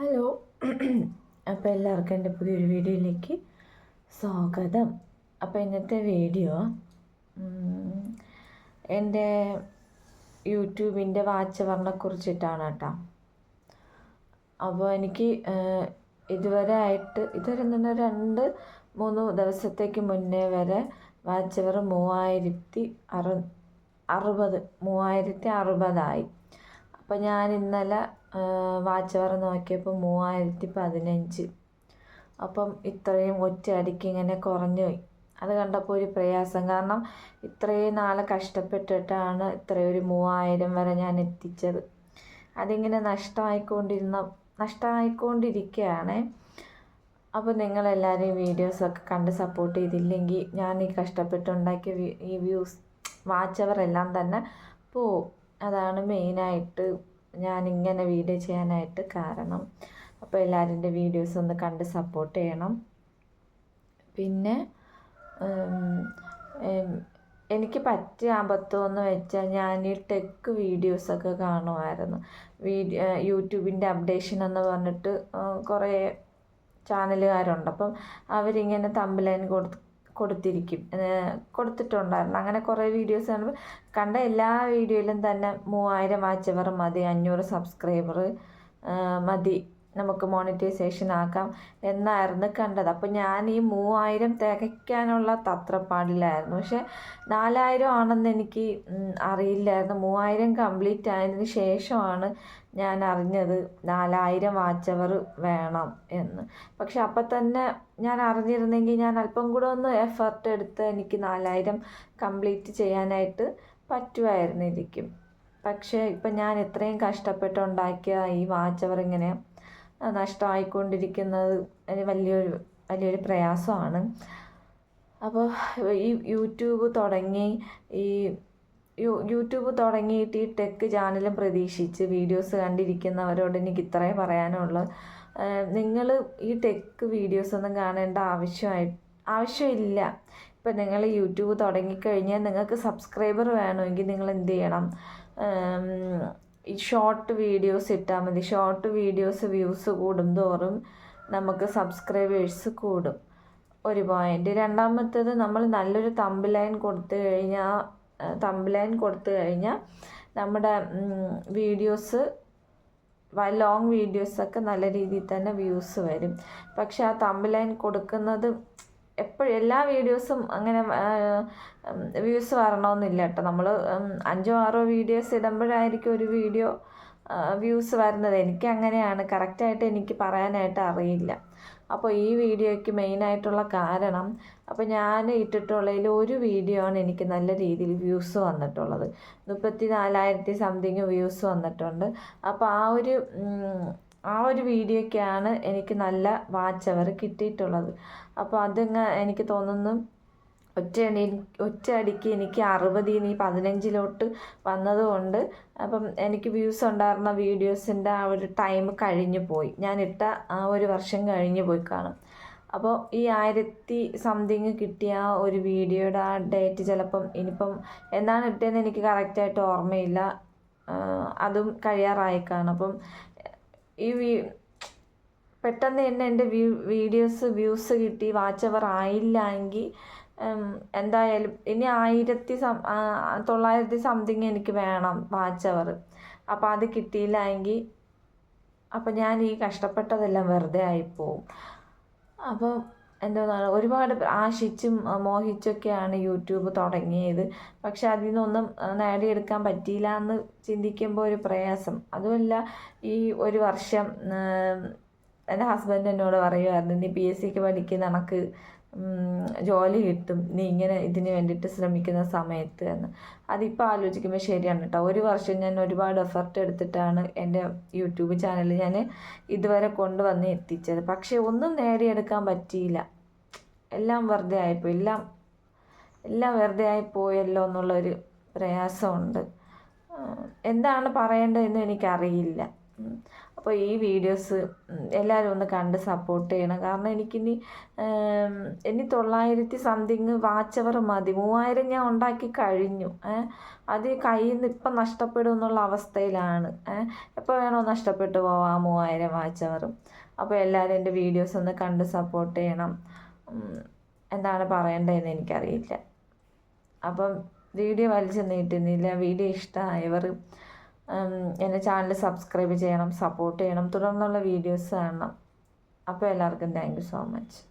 Hello അപ്പോൾ എല്ലാവർക്കും എന്റെ പുതിയൊരു വീഡിയോയിലേക്ക് സ്വാഗതം. അപ്പോൾ ഇന്നത്തെ വീഡിയോ എന്റെ യൂട്യൂബിന്റെ വാച്ച് അവറിനെ കുറിച്ചിട്ടാണ് കേട്ടോ. അപ്പോൾ എനിക്ക് ഇതുവരെ ആയിട്ട് ഇതുവരെ തന്നെ രണ്ട് മൂന്ന് ദിവസത്തേക്ക് മുന്നേ വരെ വാച്ച് അവർ മൂവായിരത്തി അറു അറുപത് മൂവായിരത്തി അറുപതായി. അപ്പോൾ ഞാൻ ഇന്നലെ വാച്ച് അവർ നോക്കിയപ്പോൾ മൂവായിരത്തി പതിനഞ്ച് അപ്പം ഇത്രയും ഒറ്റയടിക്ക് ഇങ്ങനെ കുറഞ്ഞു പോയി. അത് കണ്ടപ്പോൾ ഒരു പ്രയാസം. കാരണം ഇത്രയും നാളെ കഷ്ടപ്പെട്ടിട്ടാണ് ഇത്രയും ഒരു മൂവായിരം വരെ ഞാൻ എത്തിച്ചത്. അതിങ്ങനെ നഷ്ടമായിക്കൊണ്ടിരുന്ന നഷ്ടമായിക്കൊണ്ടിരിക്കുകയാണ് അപ്പോൾ നിങ്ങളെല്ലാവരും വീഡിയോസൊക്കെ കണ്ട് സപ്പോർട്ട് ചെയ്തില്ലെങ്കിൽ ഞാൻ ഈ കഷ്ടപ്പെട്ടുണ്ടാക്കിയ ഈ വ്യൂസ് വാച്ച് അവർ എല്ലാം തന്നെ പോവും അതാണ് മെയിനായിട്ട് ഞാൻ ഇങ്ങനെ വീഡിയോ ചെയ്യാനായിട്ട് കാരണം. അപ്പോൾ എല്ലാവരും എന്റെ വീഡിയോസ് ഒന്ന് കണ്ട് സപ്പോർട്ട് ചെയ്യണം. പിന്നെ എനിക്ക് പറ്റിയ അബദ്ധം എന്ന് വെച്ചാൽ ഞാൻ ഈ ടെക് വീഡിയോസൊക്കെ കാണുമായിരുന്നു. വീഡിയോ യൂട്യൂബിന്റെ അപ്ഡേഷൻ എന്ന് പറഞ്ഞിട്ട് കുറേ ചാനലുകാരുണ്ട് അപ്പം അവരിങ്ങനെ തമ്പിലൈൻ കൊടുത്ത് കൊടുത്തിരിക്കും. കൊടുത്തിട്ടുണ്ടായിരുന്നു. അങ്ങനെ കുറേ വീഡിയോസ് കാണുമ്പോൾ കണ്ട എല്ലാ വീഡിയോയിലും തന്നെ മൂവായിരം വാച്ചവർ മതി അഞ്ഞൂറ് സബ്സ്ക്രൈബർ മതി. നമുക്ക് മോണിറ്റൈസേഷൻ ആക്കാം എന്നായിരുന്നു കണ്ടത്. അപ്പോൾ ഞാൻ ഈ മൂവായിരം തികയ്ക്കാനുള്ള തത്രപ്പാടിലായിരുന്നു. പക്ഷെ നാലായിരം ആണെന്ന് എനിക്ക് അറിയില്ലായിരുന്നു. മൂവായിരം കംപ്ലീറ്റ് ആയതിന് ശേഷമാണ് ഞാൻ അറിഞ്ഞത് നാലായിരം വാച്ചവർ വേണം എന്ന്. പക്ഷെ അപ്പം തന്നെ ഞാൻ അറിഞ്ഞിരുന്നെങ്കിൽ ഞാൻ അല്പം കൂടെ ഒന്ന് എഫർട്ട് എടുത്ത് എനിക്ക് നാലായിരം കംപ്ലീറ്റ് ചെയ്യാനായിട്ട് പറ്റുമായിരുന്നിരിക്കും. പക്ഷേ ഇപ്പം ഞാൻ ഇത്രയും കഷ്ടപ്പെട്ടുണ്ടാക്കിയ ഈ വാച്ചവർ ഇങ്ങനെ നഷ്ടമായിക്കൊണ്ടിരിക്കുന്നത് വലിയൊരു വലിയൊരു പ്രയാസമാണ്. അപ്പോൾ ഈ യൂട്യൂബ് തുടങ്ങി ഈ യൂട്യൂബ് തുടങ്ങിയിട്ട് ഈ ടെക് ചാനലും പ്രതീക്ഷിച്ച് വീഡിയോസ് കണ്ടിരിക്കുന്നവരോട് എനിക്ക് ഇത്രേ പറയാനുള്ളൂ. നിങ്ങൾ ഈ ടെക് വീഡിയോസ് ഒന്നും കാണേണ്ട ആവശ്യമായി ആവശ്യമില്ല. ഇപ്പം നിങ്ങൾ യൂട്യൂബ് തുടങ്ങിക്കഴിഞ്ഞാൽ നിങ്ങൾക്ക് സബ്സ്ക്രൈബർ വേണമെങ്കിൽ നിങ്ങൾ എന്ത് ചെയ്യണം? ഈ ഷോർട്ട് വീഡിയോസ് ഇട്ടാൽ മതി. ഷോർട്ട് വീഡിയോസ് വ്യൂസ് കൂടും തോറും നമുക്ക് സബ്സ്ക്രൈബേഴ്സ് കൂടും. ഒരു പോയിന്റ് രണ്ടാമത്തേത് നമ്മൾ നല്ലൊരു തമ്പ് ലൈൻ കൊടുത്തു കഴിഞ്ഞാൽ തമ്പ് ലൈൻ കൊടുത്തു കഴിഞ്ഞാൽ നമ്മുടെ വീഡിയോസ് ലോങ് വീഡിയോസൊക്കെ നല്ല രീതിയിൽ തന്നെ വ്യൂസ് വരും. പക്ഷെ ആ തമ്പ് ലൈൻ കൊടുക്കുന്നത് എപ്പോഴും എല്ലാ വീഡിയോസും അങ്ങനെ വ്യൂസ് വരണമെന്നില്ല കേട്ടോ. നമ്മൾ അഞ്ചോ ആറോ വീഡിയോസ് ഇടുമ്പോഴായിരിക്കും ഒരു വീഡിയോ വ്യൂസ് വരുന്നത്. എനിക്ക് അങ്ങനെയാണ്. കറക്റ്റായിട്ട് എനിക്ക് പറയാനായിട്ട് അറിയില്ല. അപ്പോൾ ഈ വീഡിയോയ്ക്ക് മെയിനായിട്ടുള്ള കാരണം അപ്പോൾ ഞാൻ ഇട്ടിട്ടുള്ളതിൽ ഒരു വീഡിയോ ആണ് എനിക്ക് നല്ല രീതിയിൽ വ്യൂസ് വന്നിട്ടുള്ളത്. മുപ്പത്തി നാലായിരത്തി സംതിങ് വ്യൂസ് വന്നിട്ടുണ്ട്. അപ്പോൾ ആ ഒരു ആ ഒരു വീഡിയോയ്ക്കാണ് എനിക്ക് നല്ല വാച്ച് അവർ കിട്ടിയിട്ടുള്ളത്. അപ്പോൾ അതങ്ങ് എനിക്ക് തോന്നുന്നു ഒറ്റയടി ഒറ്റയടിക്ക് എനിക്ക് അറുപതിൽ നിന്ന് പതിനഞ്ചിലോട്ട് വന്നതുകൊണ്ട് അപ്പം എനിക്ക് വ്യൂസ് ഉണ്ടായിരുന്ന വീഡിയോസിന്റെ ആ ഒരു ടൈം കഴിഞ്ഞു പോയി. ഞാൻ ഇട്ട ആ ഒരു വർഷം കഴിഞ്ഞു പോയി കാണും. അപ്പോൾ ഈ ആയിരത്തി സംതിങ് കിട്ടിയ ആ ഒരു വീഡിയോയുടെ ആ ഡേറ്റ് ചിലപ്പം ഇനിയിപ്പം എന്നാണ് ഇട്ടതെന്ന് എനിക്ക് കറക്റ്റായിട്ട് ഓർമ്മയില്ല. അതും കഴിയാറായി കാണും. അപ്പം ഈ പെട്ടെന്ന് തന്നെ എന്റെ വ്യൂ വീഡിയോസ് വ്യൂസ് കിട്ടി വാച്ച് അവർ ആയില്ല എങ്കിൽ എന്തായാലും ഇനി ആയിരത്തി സം തൊള്ളായിരത്തി സംതിങ് എനിക്ക് വേണം വാച്ച് അവർ. അപ്പോൾ അത് കിട്ടിയില്ല എങ്കിൽ അപ്പോൾ ഞാൻ ഈ കഷ്ടപ്പെട്ടതെല്ലാം വെറുതെ ആയിപ്പോവും അപ്പോൾ എന്താണ് ഒരുപാട് ആശിച്ചും മോഹിച്ചൊക്കെയാണ് യൂട്യൂബ് തുടങ്ങിയത്. പക്ഷെ അതിൽ നിന്നൊന്നും നേടിയെടുക്കാൻ പറ്റിയില്ല എന്ന് ചിന്തിക്കുമ്പോൾ ഒരു പ്രയാസം. അതുമല്ല ഈ ഒരു വർഷം എന്റെ ഹസ്ബൻഡ് എന്നോട് പറയുമായിരുന്നു നീ പി എസ് സിക്ക് പഠിക്കുന്ന ഉം, ജോലി കിട്ടും. നീ ഇങ്ങനെ ഇതിന് വേണ്ടിയിട്ട് ശ്രമിക്കുന്ന സമയത്ത് എന്ന്. അതിപ്പോൾ ആലോചിക്കുമ്പോൾ ശരിയാണ് കേട്ടോ ഒരു വർഷം ഞാൻ ഒരുപാട് എഫർട്ട് എടുത്തിട്ടാണ് എന്റെ യൂട്യൂബ് ചാനൽ ഞാൻ ഇതുവരെ കൊണ്ടുവന്ന് എത്തിച്ചത്. പക്ഷേ ഒന്നും നേടിയെടുക്കാൻ പറ്റിയില്ല. എല്ലാം വെറുതെ ആയിപ്പോയി. എല്ലാം എല്ലാം വെറുതെ ആയിപ്പോയല്ലോ എന്നുള്ളൊരു പ്രയാസമുണ്ട്. എന്താണ് പറയേണ്ടതെന്ന് എനിക്കറിയില്ല. അപ്പോൾ ഈ വീഡിയോസ് എല്ലാവരും ഒന്ന് കണ്ട് സപ്പോർട്ട് ചെയ്യണം. കാരണം എനിക്കിനി ഇനി തൊള്ളായിരത്തി സംതിങ് വാച്ചവർ മതി. മൂവായിരം ഞാൻ ഉണ്ടാക്കി കഴിഞ്ഞു. അത് കയ്യിൽ നിന്ന് ഇപ്പം നഷ്ടപ്പെടും എന്നുള്ള അവസ്ഥയിലാണ്. എപ്പോൾ വേണോ നഷ്ടപ്പെട്ടു പോവാം മൂവായിരം വാച്ച് അവറും അപ്പോൾ എല്ലാവരും എന്റെ വീഡിയോസ് ഒന്ന് കണ്ട് സപ്പോർട്ട് ചെയ്യണം. എന്താണ് പറയേണ്ടതെന്ന് എനിക്കറിയില്ല. അപ്പം വീഡിയോ വലിച്ചു നീട്ടുന്നില്ല വീഡിയോ ഇഷ്ടമായവർ എന്റെ ചാനൽ സബ്സ്ക്രൈബ് ചെയ്യണം സപ്പോർട്ട് ചെയ്യണം തുടർന്നുള്ള വീഡിയോസ് കാണണം. അപ്പോൾ എല്ലാവർക്കും താങ്ക് യു സോ മച്ച്